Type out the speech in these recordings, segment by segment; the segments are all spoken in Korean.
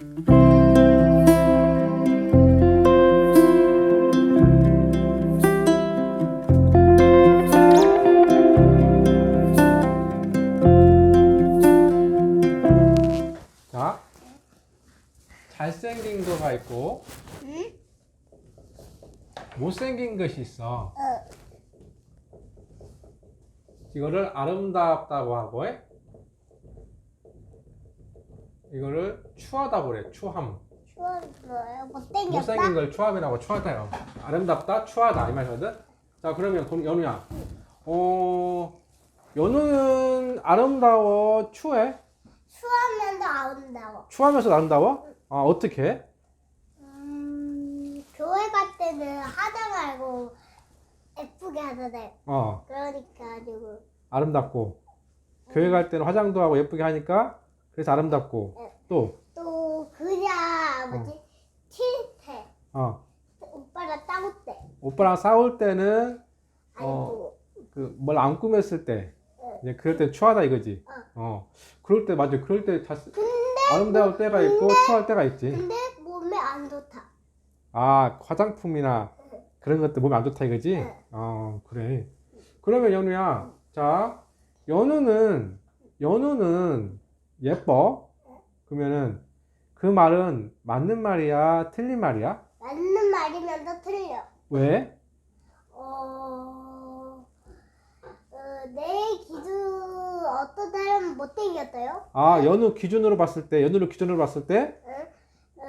자, 잘생긴 거가 있고 응? 못생긴 것이 있어. 어. 이거를 아름답다고 하고 이거를 추하다고 그래. 추함. 추웠어요. 못생겼다. 못생긴 걸 추함이라고 추하다요. 아름답다, 추하다 이 말이거든. 자, 그러면 돈- 연우야. 어, 연우는 아름다워, 추해? 추하면서 아름다워. 추하면서 아름다워? 아, 어떻게? 음, 교회 갈 때는 하다 말고 예쁘게 하잖아요. 어, 그러니까 가지고 아름답고. 교회 갈 때는 화장도 하고 예쁘게 하니까 그래서 아름답고. 또, 또 그냥 뭐지 칠 때 어, 오빠랑 싸울 때 오빠랑 싸울 때는 아이고 그 뭘 안 꾸몄을 때 이제 그럴 때 추하다 이거지. 어. 그럴 때 맞아. 그럴 때 다, 아름다울 때가 있고 추할 때가 있지. 근데 몸에 안 좋다. 아 화장품이나 그런 것들 몸에 안 좋다 이거지. 네. 어 그래. 그러면 연우야, 자 연우는 연우는 예뻐. 그러면은 그 말은 맞는 말이야, 틀린 말이야? 맞는 말이면서 틀려. 왜? 어, 어, 내 기준 어떤 사람은 못생겼어요? 아 연우 기준으로 봤을 때, 연우를 기준으로 봤을 때 어,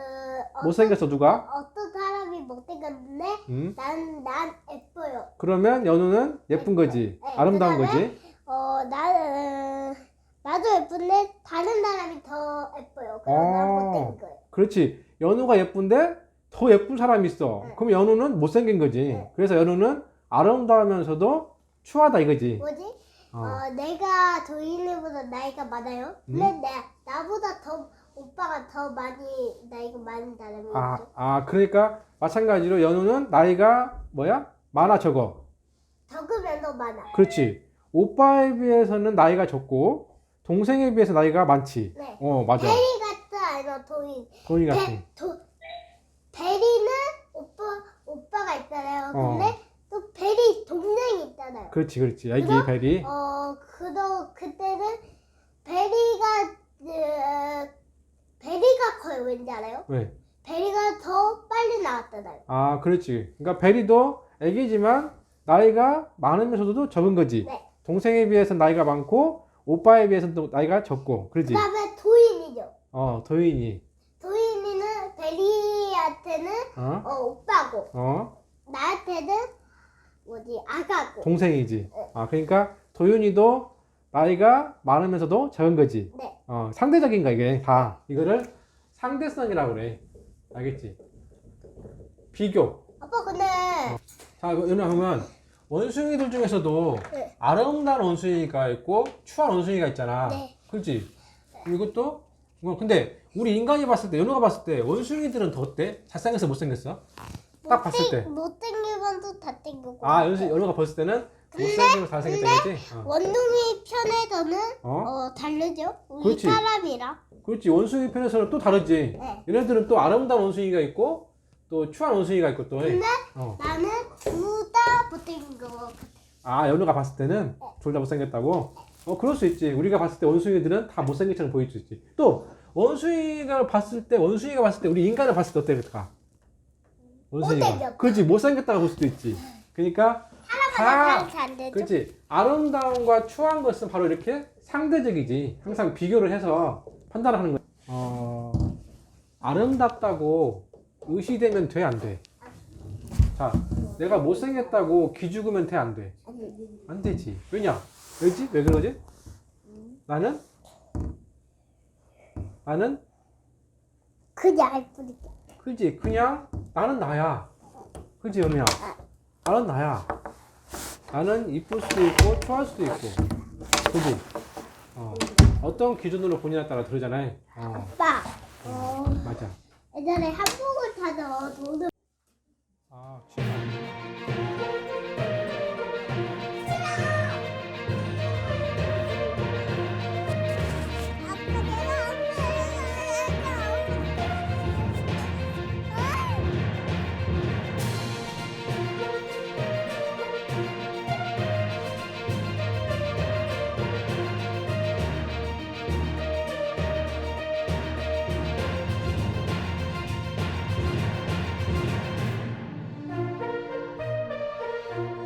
어떤- 못생겼어 누가? 어떤 사람이 못생겼는데 음? 난, 난 예뻐요. 그러면 연우는 예쁜 거지, 네, 아름다운 그다음에 거지. 어, 나는 나도 예쁜데 다른 사람이 더 예뻐요. 그럼 난 어. 못생긴 거예요. 그렇지. 연우가 예쁜데 더 예쁜 사람이 있어. 네. 그럼 연우는 못생긴 거지. 네. 그래서 연우는 아름다우면서도 추하다 이거지. 뭐지? 어. 어, 내가 도인이보다 나이가 많아요. 근데 음? 내, 나보다 더 오빠가 더 많이 나이가 많은 사람이 아. 아, 그러니까 마찬가지로 연우는 나이가 뭐야? 많아 적어. 적으면 더 많아. 그렇지. 오빠에 비해서는 나이가 적고 동생에 비해서 나이가 많지. 네. 어, 맞아. 베리 같아 아니면 도인. 도인이 베, 같은. 도, 베리는 오빠 오빠가 있잖아요. 어. 근데 또 베리 동생이 있잖아요. 그렇지, 그렇지. 애기 그럼? 베리. 어, 그도 그때는 베리가 어, 베리가 커요. 왠지 알아요? 왜? 베리가 더 빨리 나왔잖아요. 아, 그렇지. 그러니까 베리도 애기지만 나이가 많으면서도 적은 거지. 네. 동생에 비해서 나이가 많고 오빠에 비해서는 또 나이가 적고. 그렇지. 그다음에 도인이죠. 어, 도인이. 도인이는 베리한테는 어? 어, 오빠고 어? 나한테는 뭐지 아가고. 동생이지. 아, 그러니까 도윤이도 나이가 많으면서도 적은 거지. 네. 어, 상대적인 거 이게 다. 이거를 상대성이라고 그래. 알겠지? 비교. 아빠 근데 자, 이거 연우 보면 원숭이들 중에서도 네. 아름다운 원숭이가 있고 추한 원숭이가 있잖아. 네. 그렇지? 이것도 어, 근데 우리 인간이 봤을 때 연우가 봤을 때 원숭이들은 더 어때? 잘생겼어 못생겼어? 딱 봤을 때. 못생기면 또다 땡기고. 아, 연수 연우가 봤을 때는 못생기고 잘생겼다 이거지? 어. 원숭이 편에서는 어? 어, 다르죠. 우리 그렇지. 사람이랑. 그렇지. 원숭이 편에서는 또 다르지. 네. 얘네들은 또 아름다운 원숭이가 있고 또 추한 원숭이가 있고 또. 근데 어. 나는 둘 다 못생긴 거 같아. 아, 연우가 봤을 때는 둘 다 못생겼다고? 어, 그럴 수 있지. 우리가 봤을 때 원숭이들은 다 못생긴처럼 보일 수 있지. 또 원숭이가 봤을 때 원숭이가 봤을 때 우리 인간을 봤을 때 어떨까? 원숭이가. 못생겼다. 그렇지. 못생겼다고 볼 수도 있지. 그러니까 사람마다 다 다르지 안 되죠? 그렇지. 아름다움과 추한 것은 바로 이렇게 상대적이지. 항상 비교를 해서 판단을 하는 거야. 어, 아름답다고 의시되면 돼, 안 돼? 자, 내가 못생겼다고 기죽으면 돼, 안 돼? 안 되지. 왜냐? 왜지? 왜 그러지? 나는? 나는? 그냥 예쁘니까. 그지? 그냥 나는 나야. 그지, 연우야? 나는 나야. 나는 이쁠 수도 있고, 추할 수도 있고. 그지? 어. 어떤 기준으로 본인에 따라 다르잖아요. 어, 아빠. 어, 맞아. 예전에 한복 받아. 돈을. 아, 진짜.